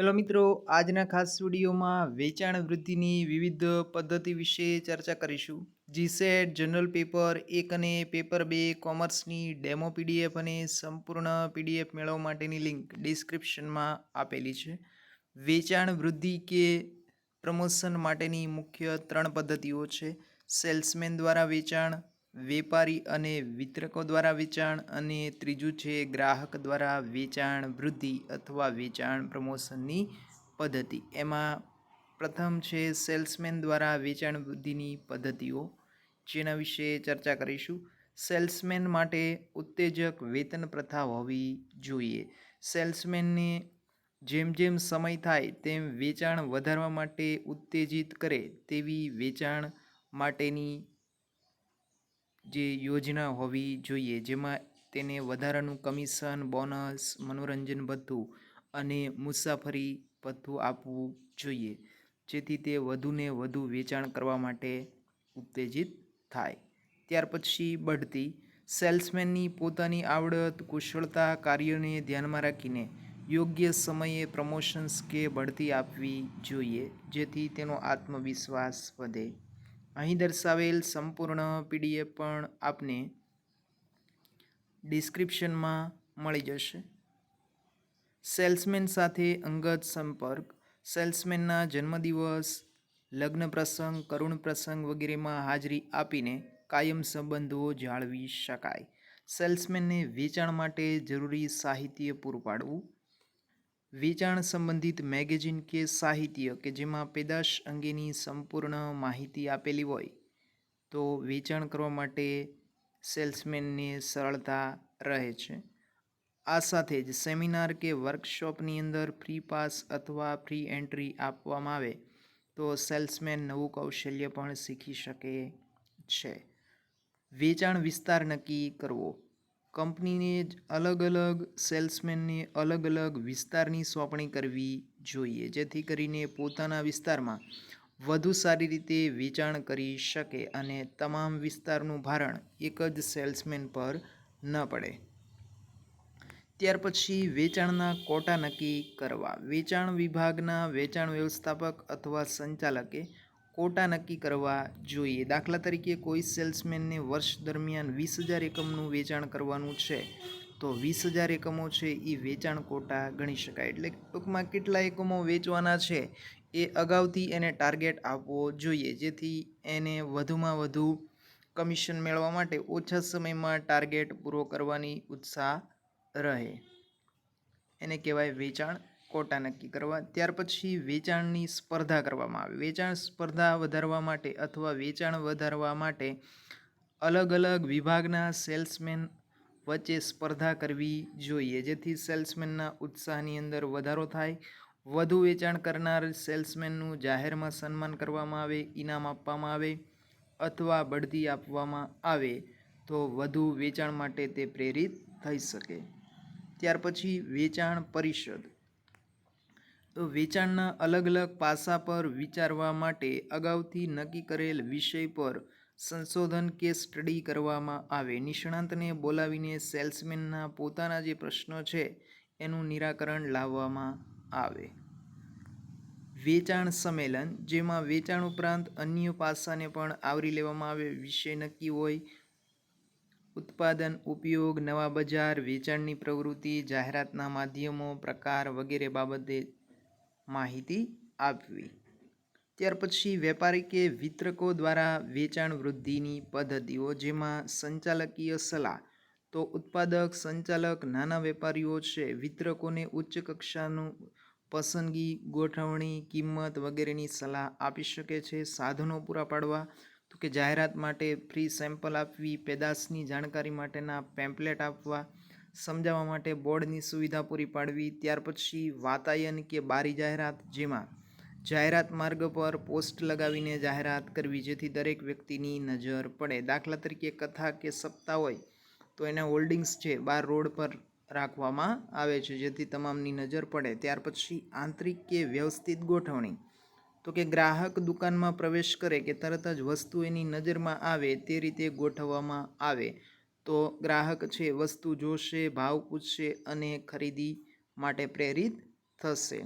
Hello મિત્રો, આજના ખાસ વિડીયોમાં વેચાણ વૃદ્ધિની વિવિધ પદ્ધતિ વિશે ચર્ચા કરીશું. જીસેટ જનરલ પેપર, એક અને પેપર બે, કોમર્સની ડેમો પીડીએફ અને સંપૂર્ણ પીડીએફ મેળવવા માટેની લિંક ડિસ્ક્રિપ્શનમાં આપેલી છે. વેચાણ વૃદ્ધિ કે પ્રમોશન માટેની મુખ્ય ત્રણ પદ્ધતિઓ છે. સેલ્સમેન દ્વારા વેચાણ વેપારી અને વિતરકો દ્વારા વેચાણ અને ત્રીજું છે ગ્રાહક દ્વારા વેચાણ વૃદ્ધિ અથવા વેચાણ પ્રમોશનની પદ્ધતિ. એમાં પ્રથમ છે સેલ્સમેન દ્વારા વેચાણ વૃદ્ધિની પદ્ધતિઓ. જેના વિશે ચર્ચા કરીશું. સેલ્સમેન માટે ઉત્તેજક વેતન પ્રથા હોવી જોઈએ. સેલ્સમેનને જેમ જેમ સમય થાય તેમ વેચાણ વધારવા માટે ઉત્તેજિત કરે તેવી વેચાણ માટેની જે યોજના હોવી જોઈએ, જેમાં તેને વધારાનું કમિશન, બોનસ, મનોરંજન ભથ્થું અને મુસાફરી ભથ્થું આપવું જોઈએ, જેથી તે વધુને વધુ વેચાણ કરવા માટે ઉત્તેજિત થાય. ત્યાર પછી બઢતી સેલ્સમેનની પોતાની આવડત, કુશળતા કાર્યોને ધ્યાનમાં રાખીને યોગ્ય સમયે પ્રમોશન્સ કે બઢતી આપવી જોઈએ, જેથી તેનો આત્મવિશ્વાસ વધે. અહીં દર્શાવેલ સંપૂર્ણ પીડીએફ પણ આપને ડિસ્ક્રિપ્શનમાં મળી જશે. સેલ્સમેન સાથે અંગત સંપર્ક, સેલ્સમેનના જન્મદિવસ, લગ્ન પ્રસંગ, કરુણ પ્રસંગ વગેરેમાં હાજરી આપીને કાયમ સંબંધો જાળવી શકાય. સેલ્સમેનને વેચાણ માટે જરૂરી સાહિત્ય પૂરું પાડવું. વેચાણ સંબંધિત મેગેઝિન કે સાહિત્ય કે જેમાં પેદાશ અંગેની સંપૂર્ણ માહિતી આપેલી હોય, તો વેચાણ કરવા માટે સેલ્સમેનને સરળતા રહે છે. આ સાથે જ સેમિનાર કે વર્કશોપની અંદર ફ્રી પાસ અથવા ફ્રી એન્ટ્રી આપવામાં આવે, તો સેલ્સમેન નવું કૌશલ્ય પણ શીખી શકે છે. વેચાણ વિસ્તાર નક્કી કરવો. કંપનીને જ અલગ અલગ સેલ્સમેનને અલગ અલગ વિસ્તારની સોંપણી કરવી જોઈએ, જેથી કરીને પોતાના વિસ્તારમાં વધુ સારી રીતે વેચાણ કરી શકે અને તમામ વિસ્તારનું ભારણ એક જ સેલ્સમેન પર ન પડે. ત્યાર પછી વેચાણના કોટા નક્કી કરવા. વેચાણ વિભાગના વેચાણ વ્યવસ્થાપક અથવા સંચાલકે કોટા નક્કી કરવા જોઈએ. દાખલા તરીકે કોઈ સેલ્સમેનને વર્ષ દરમિયાન વીસ હજાર એકમનું વેચાણ કરવાનું છે, તો વીસ હજાર એકમો છે એ વેચાણ કોટા ગણી શકાય. એટલે ટૂંકમાં કેટલા એકમો વેચવાના છે એ અગાઉથી એને ટાર્ગેટ આપવો જોઈએ, જેથી એને વધુમાં વધુ કમિશન મેળવવા માટે ઓછા સમયમાં ટાર્ગેટ પૂરો કરવાની ઉત્સાહ રહે. એને કહેવાય વેચાણ કોટા નક્કી કરવા, ત્યાર પછી વેચાણની સ્પર્ધા કરવામાં આવે. વેચાણ સ્પર્ધા વધારવા માટે અથવા વેચાણ વધારવા માટે અલગ અલગ વિભાગના સેલ્સમેન વચ્ચે સ્પર્ધા કરવી જોઈએ. જેથી સેલ્સમેનના ઉત્સાહની અંદર વધારો થાય. વધુ વેચાણ કરનાર સેલ્સમેનનું જાહેરમાં સન્માન કરવામાં આવે, ઇનામ આપવામાં આવે અથવા બઢતી આપવામાં આવે તો વધુ વેચાણ માટે તે પ્રેરિત થઈ શકે. ત્યાર પછી વેચાણ પરિષદ. તો વેચાણના અલગ અલગ પાસા પર વિચારવા માટે અગાઉથી નક્કી કરેલ વિષય પર સંશોધન કે સ્ટડી કરવામાં આવે. નિષ્ણાંતને બોલાવીને સેલ્સમેનના પોતાના જે પ્રશ્નો છે એનું નિરાકરણ લાવવામાં આવે. વેચાણ સંમેલન, જેમાં વેચાણ ઉપરાંત અન્ય પાસાને પણ આવરી લેવામાં આવે. વિષય નક્કી હોય, ઉત્પાદન, ઉપયોગ, નવા બજાર, વેચાણની પ્રવૃત્તિ, જાહેરાતના માધ્યમો, પ્રકાર વગેરે બાબતે માહિતી આપવી. ત્યાર પછી વેપારી કે વિતરકો દ્વારા વેચાણ વૃદ્ધિની પદ્ધતિઓ જેમાં સંચાલકીય સલાહ, તો ઉત્પાદક, સંચાલક, નાના વેપારીઓ છે, વિતરકોને ઉચ્ચ કક્ષાનું પસંદગી, ગોઠવણી, કિંમત વગેરેની સલાહ આપી શકે છે, સાધનો પૂરા પાડવા, તો કે જાહેરાત માટે ફ્રી સેમ્પલ આપવી, પેદાશની જાણકારી માટેના પેમ્પલેટ આપવા સમજાવવા માટે બોર્ડની સુવિધા પૂરી પાડવી, ત્યાર પછી વાતાયન કે બારી જાહેરાત, જેમાં જાહેરાત માર્ગ પર પોસ્ટ લગાવીને જાહેરાત કરવી, જેથી દરેક વ્યક્તિની નજર પડે. દાખલા તરીકે કથા કે સપ્તાહ હોય, તો એના હોલ્ડિંગ્સ છે બાર રોડ પર રાખવામાં આવે છે, જેથી તમામની નજર પડે. ત્યાર પછી આંતરિક કે વ્યવસ્થિત ગોઠવણી. તો કે ગ્રાહક દુકાનમાં પ્રવેશ કરે કે તરત જ વસ્તુ એની નજરમાં આવે, તે રીતે ગોઠવવામાં આવે. તો ગ્રાહક છે, વસ્તુ જોશે, ભાવ પૂછશે અને ખરીદી માટે પ્રેરિત થશે.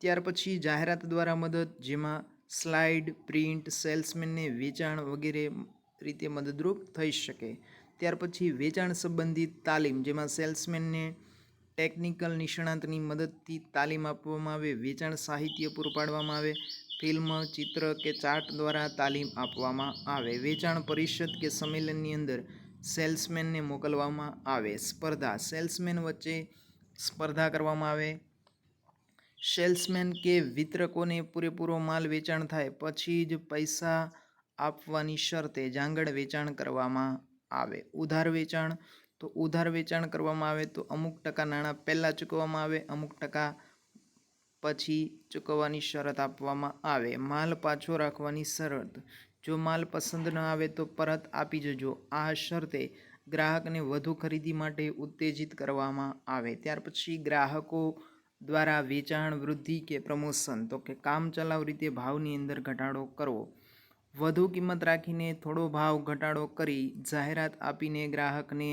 ત્યાર પછી જાહેરાત દ્વારા મદદ, જેમાં સ્લાઇડ, પ્રિન્ટ, સેલ્સમેનને વેચાણ વગેરે રીતે મદદરૂપ થઈ શકે. ત્યાર પછી વેચાણ સંબંધિત તાલીમ, જેમાં સેલ્સમેનને ટેકનિકલ નિષ્ણાતની મદદથી તાલીમ આપવામાં આવે, વેચાણ સાહિત્ય પૂરું પાડવામાં આવે, ફિલ્મ, ચિત્ર કે ચાર્ટ દ્વારા તાલીમ આપવામાં આવે. વેચાણ પરિષદ કે સંમેલનની અંદર સેલ્સમેનને મોકલવામાં આવે, સ્પર્ધા. સેલ્સમેન વચ્ચે સ્પર્ધા કરવામાં આવે. સેલ્સમેન કે વિતરકોને પૂરેપૂરો માલ વેચાણ થાય, પછી જ પૈસા આપવાની શરતે જાંગડ વેચાણ કરવામાં આવે. ઉધાર વેચાણ, તો ઉધાર વેચાણ કરવામાં આવે, તો અમુક ટકા નાણાં પહેલાં ચૂકવવામાં આવે, અમુક ટકા પછી ચૂકવવાની શરત આપવામાં આવે. માલ પાછો રાખવાની શરત. જો માલ પસંદ ન આવે તો પરત આપી જજો. આ શરતે ગ્રાહકને વધુ ખરીદી માટે ઉત્તેજિત કરવામાં આવે. ત્યાર પછી ગ્રાહકો દ્વારા વેચાણ વૃદ્ધિ કે પ્રમોશન, તો કે કામચલાઉ રીતે ભાવની અંદર ઘટાડો કરવો. વધુ કિંમત રાખીને થોડો ભાવ ઘટાડો કરી જાહેરાત આપીને ગ્રાહકને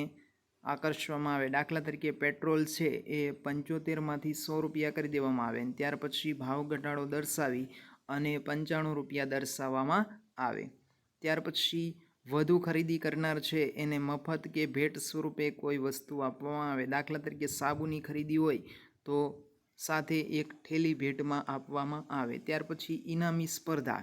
આકર્ષવામાં આવે. દાખલા તરીકે પેટ્રોલ છે એ પંચોતેરમાંથી સો રૂપિયા કરી દેવામાં આવે. ત્યાર પછી ભાવ ઘટાડો દર્શાવી અને પંચાણું રૂપિયા દર્શાવવામાં આવે. ત્યાર પછી વધુ ખરીદી કરનાર છે એને મફત કે ભેટ સ્વરૂપે કોઈ વસ્તુ આપવામાં આવે. દાખલા તરીકે સાબુની ખરીદી હોય તો સાથે એક ઠેલી ભેટમાં આપવામાં આવે. ત્યાર પછી ઇનામી સ્પર્ધા.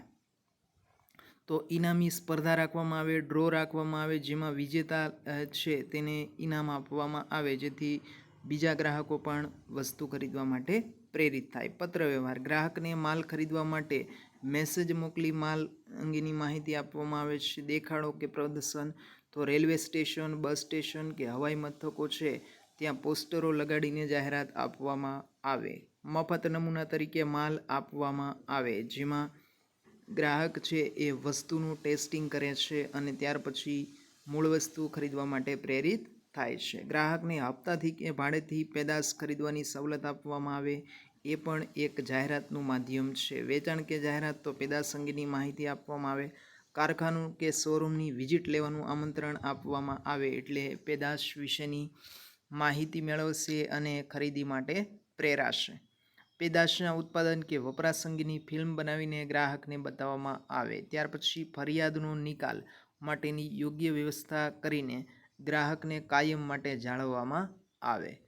તો ઇનામી સ્પર્ધા રાખવામાં આવે, ડ્રો રાખવામાં આવે, જેમાં વિજેતા છે તેને ઇનામ આપવામાં આવે, જેથી બીજા ગ્રાહકો પણ વસ્તુ ખરીદવા માટે પ્રેરિત થાય. પત્ર વ્યવહાર. ગ્રાહકને માલ ખરીદવા માટે મેસેજ મોકલી માલ અંગેની માહિતી આપવામાં આવે છે. દેખાડો કે પ્રદર્શન તો રેલવે સ્ટેશન, બસ સ્ટેશન કે હવાઈ મથકો છે, ત્યાં પોસ્ટરો લગાડીને જાહેરાત આપવામાં આવે. મફત નમૂના તરીકે માલ આપવામાં આવે, જેમાં ગ્રાહક છે એ વસ્તુનું ટેસ્ટિંગ કરે છે અને ત્યાર પછી મૂળ વસ્તુ ખરીદવા માટે પ્રેરિત થાય છે. ગ્રાહકને હપ્તાથી કે ભાડેથી પેદાશ ખરીદવાની સવલત આપવામાં આવે એ પણ એક જાહેરાતનું માધ્યમ છે. વેચાણ કે જાહેરાત તો પેદાશ અંગેની માહિતી આપવામાં આવે. કારખાનું કે શોરૂમની વિઝિટ લેવાનું આમંત્રણ આપવામાં આવે એટલે પેદાશ વિશેની માહિતી મેળવશે અને ખરીદી માટે પ્રેરાશે. પેદાશના ઉત્પાદન કે વપરાશ અંગેની ફિલ્મ બનાવીને ગ્રાહકને બતાવવામાં આવે. ત્યાર પછી ફરિયાદનો નિકાલ માટેની યોગ્ય વ્યવસ્થા કરીને ગ્રાહકને કાયમ માટે જાળવવામાં આવે.